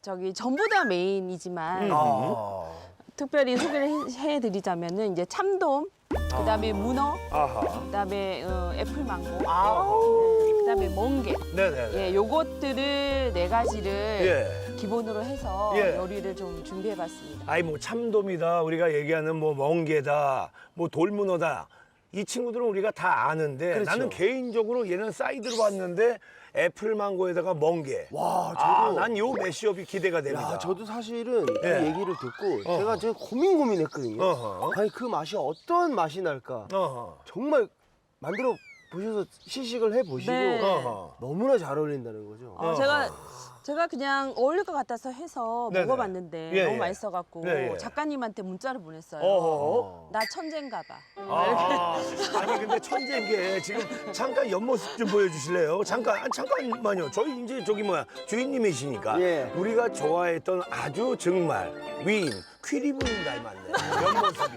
저기 전부 다 메인이지만 아. 특별히 소개를 해- 해드리자면은 이제 참돔, 그다음에 문어, 아하. 그다음에 어, 애플망고, 아. 그다음에 멍게. 네네네. 예, 요것들을 네 가지를 예. 기본으로 해서 예. 요리를 좀 준비해봤습니다. 아이 뭐 참돔이다 우리가 얘기하는 뭐 멍게다 뭐 돌문어다 이 친구들은 우리가 다 아는데 그렇죠. 나는 개인적으로 얘는 사이드로 봤는데 애플망고에다가 멍게 와, 아, 저도 난요 매시업이 기대가 됩니다 야, 저도 사실은 그 예. 얘기를 듣고 어허. 제가 제가 고민 고민했거든요. 어허. 아니 그 맛이 어떤 맛이 날까? 어허. 정말 만들어 보셔서 시식을 해 보시고 네. 어허. 너무나 잘 어울린다는 거죠. 어, 제가 제가 그냥 어울릴 것 같아서 해서 네네. 먹어봤는데 예, 너무 예. 맛있어갖고 예, 예. 작가님한테 문자를 보냈어요. 어허. 나 천재인가 봐. 아, 아니 근데 천재인 게 지금 잠깐 옆모습 좀 보여주실래요? 잠깐 아, 잠깐만요. 저희 이제 저기 뭐야 주인님이시니까 예. 우리가 좋아했던 아주 정말 위인 퀴리분 닮았네 옆모습이.